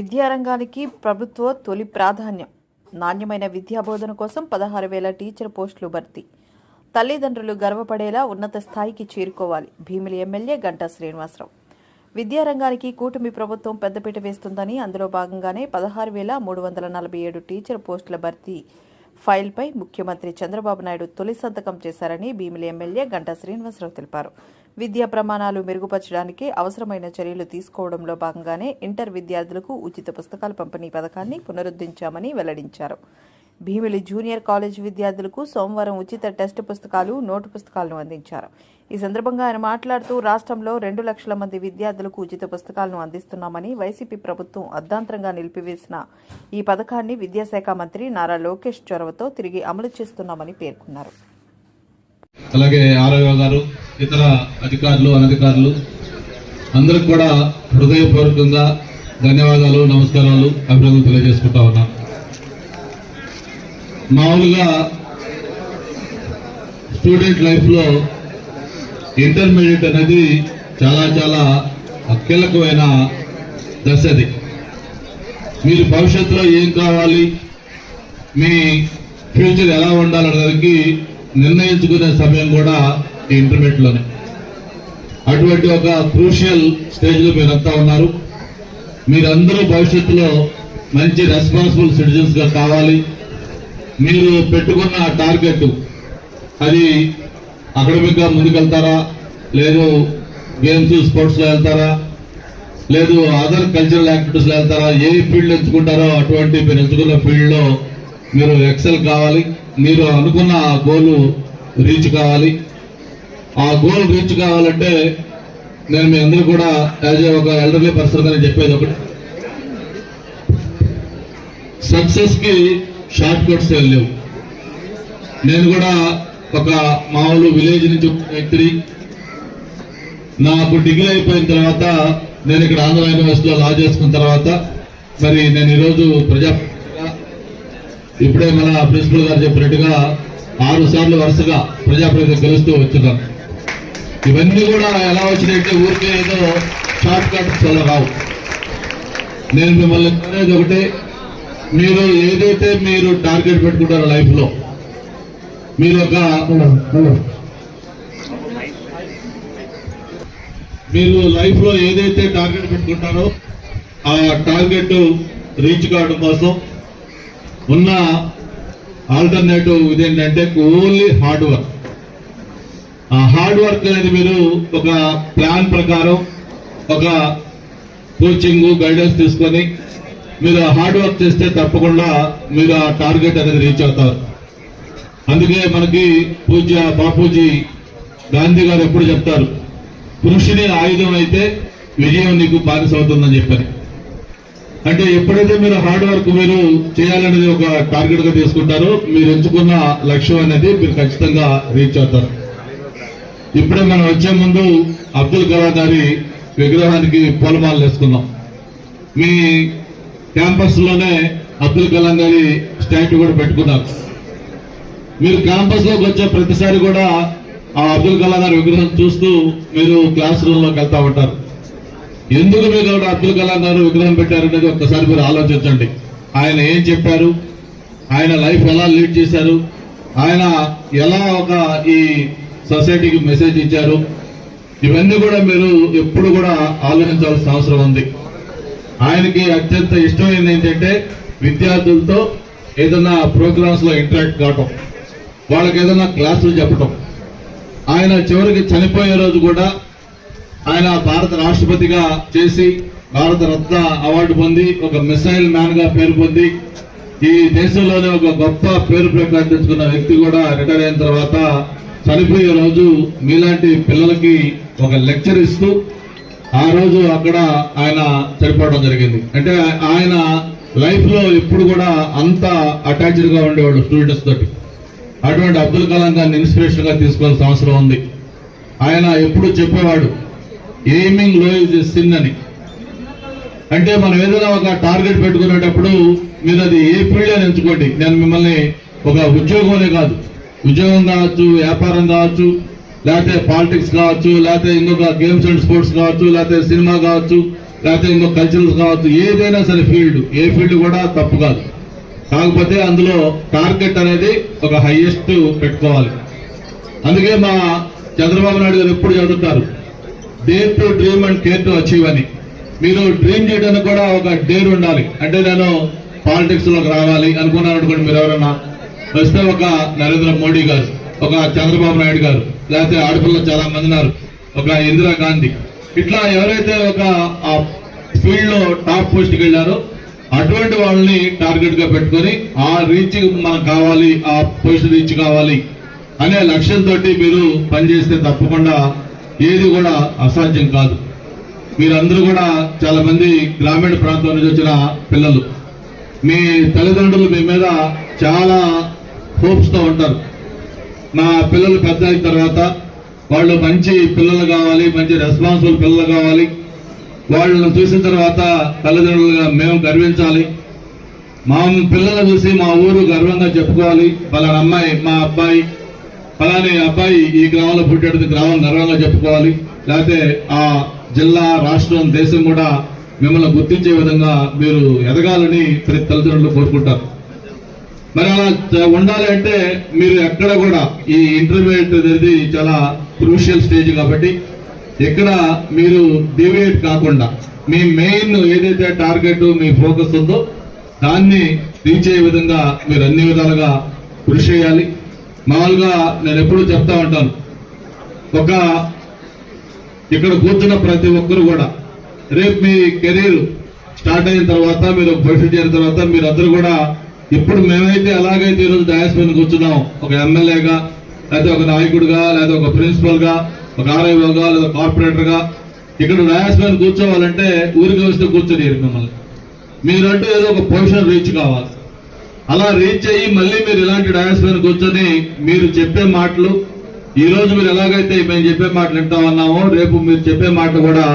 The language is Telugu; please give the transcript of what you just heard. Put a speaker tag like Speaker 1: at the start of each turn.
Speaker 1: విద్యారంగానికి ప్రభుత్వ తొలి ప్రాధాన్యం. నాణ్యమైన విద్యా బోధన కోసం పదహారు వేల టీచర్ పోస్టులు భర్తీ. తల్లిదండ్రులు గర్వపడేలా ఉన్నత స్థాయికి చేరుకోవాలి. భీమిలి ఎమ్మెల్యే గంటా శ్రీనివాసరావు. విద్యారంగానికి కూటమి ప్రభుత్వం పెద్దపీట వేస్తుందని అందులో భాగంగానే పదహారు వేల మూడు వందల నలభై ఏడు టీచర్ పోస్టుల భర్తీ ఫైల్పై ముఖ్యమంత్రి చంద్రబాబు నాయుడు తొలి సంతకం చేశారని భీమిలి ఎమ్మెల్యే గంటా శ్రీనివాసరావు తెలిపారు. విద్యా ప్రమాణాలు మెరుగుపరచడానికి అవసరమైన చర్యలు తీసుకోవడంలో భాగంగానే ఇంటర్ విద్యార్థులకు ఉచిత పుస్తకాల పంపిణీ పథకాన్ని పునరుద్ధరించామని వెల్లడించారు. భీమిలి జూనియర్ కాలేజ్ విద్యార్థులకు సోమవారం ఉచిత టెస్ట్ పుస్తకాలు నోటు పుస్తకాలను అందించారు. ఈ సందర్భంగా ఆయన మాట్లాడుతూ రాష్ట్రంలో రెండు లక్షల మంది విద్యార్థులకు ఉచిత పుస్తకాలను అందిస్తున్నామని వైసీపీ ప్రభుత్వం అర్ధాంతరంగా నిలిపివేసిన ఈ పథకాన్ని విద్యాశాఖ మంత్రి నారా లోకేష్ చొరవతో తిరిగి అమలు చేస్తున్నామని పేర్కొన్నారు.
Speaker 2: అలాగే ఆరోగ్య గారు ఇతర అధికారులు అనధికారులు అందరికి కూడా హృదయపూర్వకంగా ధన్యవాదాలు నమస్కారాలు అభినందనలు తెలియజేసుకుంటా ఉన్నా. మామూలుగా స్టూడెంట్ లైఫ్లో ఇంటర్మీడియట్ అనేది చాలా చాలా కీలకమైన దశ అది. మీరు భవిష్యత్తులో ఏం కావాలి మీ ఫ్యూచర్ ఎలా ఉండాలనేదానికి నిర్ణయించుకునే సమయం కూడా ఈ ఇంటర్మీడియట్లోనే అటువంటి ఒక క్రూషియల్ స్టేజ్లో మీరంతా ఉన్నారు. మీరందరూ భవిష్యత్తులో మంచి రెస్పాన్సిబుల్ సిటిజన్స్గా కావాలి. మీరు పెట్టుకున్న టార్గెట్ అది అకడమిక్గా ముందుకెళ్తారా? లేదు గేమ్స్ స్పోర్ట్స్లో వెళ్తారా? లేదు అదర్ కల్చరల్ యాక్టివిటీస్లో వెళ్తారా? ఏ ఫీల్డ్ ఎంచుకుంటారో అటువంటి మీరు ఎంచుకున్న ఫీల్డ్లో మీరు ఎక్సెల్ కావాలి. మీరు అనుకున్న గోల్ రీచ్ కావాలి. ఆ గోల్ రీచ్ కావాలంటే నేను మీ అందరూ కూడా యాజ్ ఒక ఎల్డర్లీ పర్సన్గా చెప్పేది ఒకటి. సక్సెస్కి షార్ట్ కట్స్ ఏం లేవు. నేను కూడా ఒక మామూలు విలేజ్ నుంచి వ్యక్తిని నాకు డిగ్రీ అయిపోయిన తర్వాత నేను ఇక్కడ ఆంధ్ర యూనివర్సిటీలో లా చేసుకున్న తర్వాత మరి నేను ఈరోజు ప్రజా ఇప్పుడే మన ప్రిన్సిపల్ గారు చెప్పినట్టుగా ఆరు సార్లు వరుసగా ప్రజాప్రతినిధి గెలుస్తూ వచ్చినాం ఇవన్నీ కూడా ఎలా వచ్చినాయంటే ఊరికే ఏదో షార్ట్ కట్స్ అలా రావు. నేను మిమ్మల్ని అనేది ఒకటే మీరు ఏదైతే మీరు టార్గెట్ పెట్టుకుంటారో లైఫ్లో మీరు ఒక మీరు లైఫ్లో ఏదైతే టార్గెట్ పెట్టుకుంటారో ఆ టార్గెట్ రీచ్ కావడం కోసం ఉన్న ఆల్టర్నేటివ్ ఇదేంటంటే ఓన్లీ హార్డ్ వర్క్ ఆ హార్డ్ వర్క్ అనేది మీరు ఒక ప్లాన్ ప్రకారం ఒక కోచింగ్ గైడెన్స్ తీసుకొని మీరు హార్డ్ వర్క్ చేస్తే తప్పకుండా మీరు ఆ టార్గెట్ అనేది రీచ్ అవుతారు. అందుకే మనకి పూజ్య బాపూజీ గాంధీ గారు ఎప్పుడు చెప్తారు కృషిని ఆయుధం అయితే విజయం నీకు బానిస అవుతుందని చెప్పారు అంటే ఎప్పుడైతే మీరు హార్డ్ వర్క్ మీరు చేయాలనేది ఒక టార్గెట్గా తీసుకుంటారో మీరు ఎంచుకున్న లక్ష్యం అనేది మీరు ఖచ్చితంగా రీచ్ అవుతారు. ఇప్పుడే మనం వచ్చే ముందు అబ్దుల్ కలాం గారి విగ్రహానికి పూలమాలలు వేసుకున్నాం. మీ క్యాంపస్లోనే అబ్దుల్ కలాం గారి స్టాట్యూ కూడా పెట్టుకున్నారు. మీరు క్యాంపస్లోకి వచ్చే ప్రతిసారి కూడా ఆ అబ్దుల్ కలాం గారి విగ్రహం చూస్తూ మీరు క్లాస్ రూమ్లోకి వెళ్తా ఉంటారు. ఎందుకు మీరు అబ్దుల్ కలాం గారు విగ్రహం పెట్టారనేది ఒక్కసారి మీరు ఆలోచించండి. ఆయన ఏం చెప్పారు? ఆయన లైఫ్ ఎలా లీడ్ చేశారు? ఆయన ఎలా ఒక ఈ సొసైటీకి మెసేజ్ ఇచ్చారు? ఇవన్నీ కూడా మీరు ఎప్పుడు కూడా ఆలోచించాల్సిన అవసరం ఉంది. ఆయనకి అత్యంత ఇష్టమైనది ఏంటంటే విద్యార్థులతో ఏదైనా ప్రోగ్రామ్స్లో ఇంటరాక్ట్ కావటం వాళ్ళకి ఏదైనా క్లాసులు చెప్పటం. ఆయన చివరికి చనిపోయే రోజు కూడా ఆయన భారత రాష్ట్రపతిగా చేసి భారత రత్న అవార్డు పొంది ఒక మిసైల్ మ్యాన్గా పేరు పొంది ఈ దేశంలోనే ఒక గొప్ప పేరు ప్రఖ్యాతించుకున్న వ్యక్తి కూడా రిటైర్ అయిన తర్వాత చనిపోయే రోజు మీలాంటి పిల్లలకి ఒక లెక్చర్ ఇస్తూ ఆ రోజు అక్కడ ఆయన చనిపోవడం జరిగింది. అంటే ఆయన లైఫ్లో ఎప్పుడు కూడా అంత అటాచ్డ్గా ఉండేవాడు స్టూడెంట్స్ తోటి. అటువంటి అబ్దుల్ కలాం గారిని ఇన్స్పిరేషన్గా తీసుకోవాల్సిన అవసరం ఉంది. ఆయన ఎప్పుడు చెప్పేవాడు ఎయిమింగ్లో ఇస్ సిన్ అని అంటే మనం ఏదైనా ఒక టార్గెట్ పెట్టుకునేటప్పుడు మీరు అది ఏ ఫీల్డ్ అని ఎంచుకోండి. నేను మిమ్మల్ని ఒక ఉద్యోగంలో కాదు. ఉద్యోగం కావచ్చు వ్యాపారం కావచ్చు లేకపోతే పాలిటిక్స్ కావచ్చు లేకపోతే ఇంకొక గేమ్స్ అండ్ స్పోర్ట్స్ కావచ్చు లేకపోతే సినిమా కావచ్చు లేకపోతే ఇంకొక కల్చరల్స్ కావచ్చు ఏదైనా సరే ఫీల్డ్. ఏ ఫీల్డ్ కూడా తప్పు కాదు. కాకపోతే అందులో టార్గెట్ అనేది ఒక హైయెస్ట్ పెట్టుకోవాలి. అందుకే మా చంద్రబాబు నాయుడు గారు ఎప్పుడు చదువుతారు? Dare to dream and care to achieve అని. మీరు డ్రీమ్ చేయడానికి కూడా ఒక డేర్ ఉండాలి. అంటే నేను పాలిటిక్స్లోకి రావాలి అనుకున్నాను అనుకోండి మీరు ఎవరన్నా. వస్తే ఒక నరేంద్ర మోడీ గారు ఒక చంద్రబాబు నాయుడు గారు లేకపోతే ఆడపిల్లలు చాలా మంది ఉన్నారు ఒక ఇందిరా గాంధీ. ఇట్లా ఎవరైతే ఒక ఆ ఫీల్డ్లో టాప్ పోస్ట్కి వెళ్ళారో అటువంటి వాళ్ళని టార్గెట్గా పెట్టుకొని ఆ రీచ్ మనకు కావాలి ఆ పోస్ట్ రీచ్ కావాలి అనే లక్ష్యంతో మీరు పనిచేస్తే తప్పకుండా ఏది కూడా అసాధ్యం కాదు. మీరందరూ కూడా చాలా మంది గ్రామీణ ప్రాంతం నుంచి వచ్చిన పిల్లలు. మీ తల్లిదండ్రులు మీ మీద చాలా హోప్స్తో ఉంటారు. మా పిల్లలు పెద్ద అయిన తర్వాత వాళ్ళు మంచి పిల్లలు కావాలి మంచి రెస్పాన్సిబుల్ పిల్లలు కావాలి. వాళ్ళని చూసిన తర్వాత తల్లిదండ్రులుగా మేము గర్వించాలి. మా పిల్లలు చూసి మా ఊరు గర్వంగా చెప్పుకోవాలి. వాళ్ళ అమ్మాయి మా అబ్బాయి ఫలాని అబ్బాయి ఈ గ్రామంలో పుట్టాడు గ్రామం గర్వంగా చెప్పుకోవాలి. లేకపోతే ఆ జిల్లా రాష్ట్రం దేశం కూడా మిమ్మల్ని గుర్తించే విధంగా మీరు ఎదగాలని ప్రతి తల్లిదండ్రులు కోరుకుంటారు. మరి అలా ఉండాలి అంటే మీరు ఎక్కడ కూడా ఈ ఇంటర్మీడియట్ అనేది చాలా క్రూషియల్ స్టేజ్ కాబట్టి ఇక్కడ మీరు డివియేట్ కాకుండా మీ మెయిన్ ఏదైతే టార్గెట్ మీ ఫోకస్ ఉందో దాన్ని రీచ్ అయ్యే విధంగా మీరు అన్ని విధాలుగా కృషి చేయాలి. మామూలుగా నేను ఎప్పుడూ చెప్తా ఉంటాను. ఒక ఇక్కడ కూర్చున్న ప్రతి ఒక్కరు కూడా రేపు మీ కెరీర్ స్టార్ట్ అయిన తర్వాత మీరు పొజిషన్ చేరిన తర్వాత మీరు అందరూ కూడా ఇప్పుడు మేమైతే ఎలాగైతే ఈరోజు డయాస్ మీద కూర్చున్నాం. ఒక ఎమ్మెల్యేగా లేకపోతే ఒక నాయకుడిగా లేదా ఒక ప్రిన్సిపల్గా ఒక ఆర్ఐఓగా లేదా కార్పొరేటర్గా ఇక్కడ డయాస్ మీద కూర్చోవాలంటే ఊరికి వస్తే కూర్చొని మిమ్మల్ని. మీరంటూ ఏదో ఒక పొజిషన్ రీచ్ కావాలి. అలా రీచ్ అయ్యి మళ్ళీ మీరు ఇలాంటి డయాస్ మీద కూర్చొని మీరు చెప్పే మాటలు ఈ రోజు మీరు ఎలాగైతే మేము చెప్పే మాటలు వింటా ఉన్నామో రేపు మీరు చెప్పే మాట కూడా